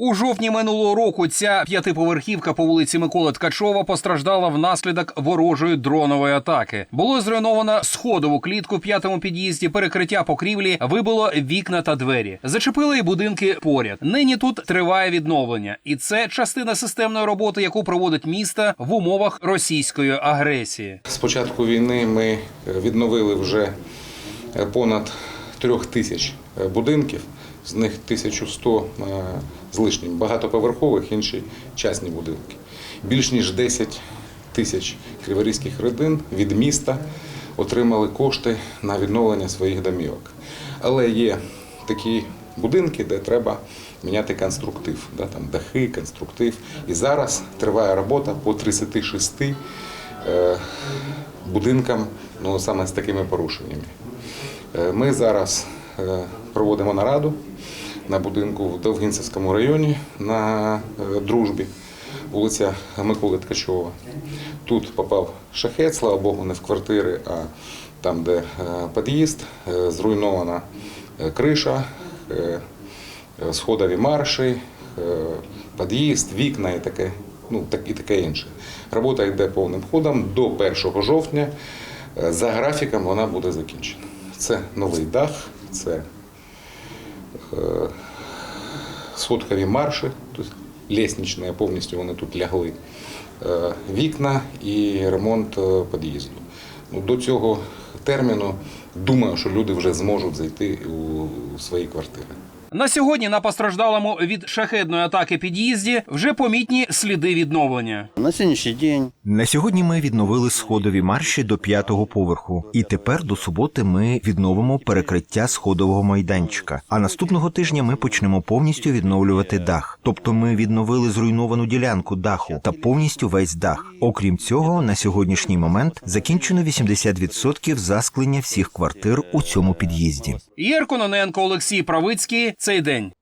У жовтні минулого року ця п'ятиповерхівка по вулиці Миколи Ткачова постраждала внаслідок ворожої дронової атаки. Було зруйновано сходову клітку в п'ятому під'їзді, перекриття покрівлі, вибило вікна та двері. Зачепили і будинки поряд. Нині тут триває відновлення, і це частина системної роботи, яку проводить місто в умовах російської агресії. З початку війни ми е, відновили вже е, понад трьох тисяч е, будинків, з них 1100 е, з лишнім багатоповерхових, інші частні будинки. Більш ніж 10 тисяч криворізьких родин від міста отримали кошти на відновлення своїх домівок. Але є такі будинки, де треба міняти конструктив, да, там дахи, конструктив. І зараз триває робота по 36 е, будинкам ну, саме з такими порушеннями. Е, Ми зараз проводимо нараду на будинку в Довгинцевському районі на е, дружбі, вулиця Миколи Ткачова. Тут попав шахет, слава Богу, не в квартири, а там, де е, під'їзд, е, зруйнована е, криша, е, е, сходові марші, е, під'їзд, вікна і таке, ну, і таке інше. Робота йде повним ходом до 1 жовтня. Е, За графіком вона буде закінчена. Це новий дах, це соткові марші, тобто лісничні, повністю вони тут лягли. Е, Вікна і ремонт е, під'їзду. Ну, до цього терміну думаю, що люди вже зможуть зайти у свої квартири. На сьогодні на постраждалому від шахедної атаки під'їзді вже помітні сліди відновлення. На сьогоднішній день На сьогодні ми відновили сходові марші до п'ятого поверху, і тепер до суботи ми відновимо перекриття сходового майданчика. А наступного тижня ми почнемо повністю відновлювати дах. Тобто ми відновили зруйновану ділянку даху та повністю весь дах. Окрім цього, на сьогоднішній момент закінчено 80% засклення всіх квартир у цьому під'їзді. Єр Кононенко, Олексій Правицький. Цей день.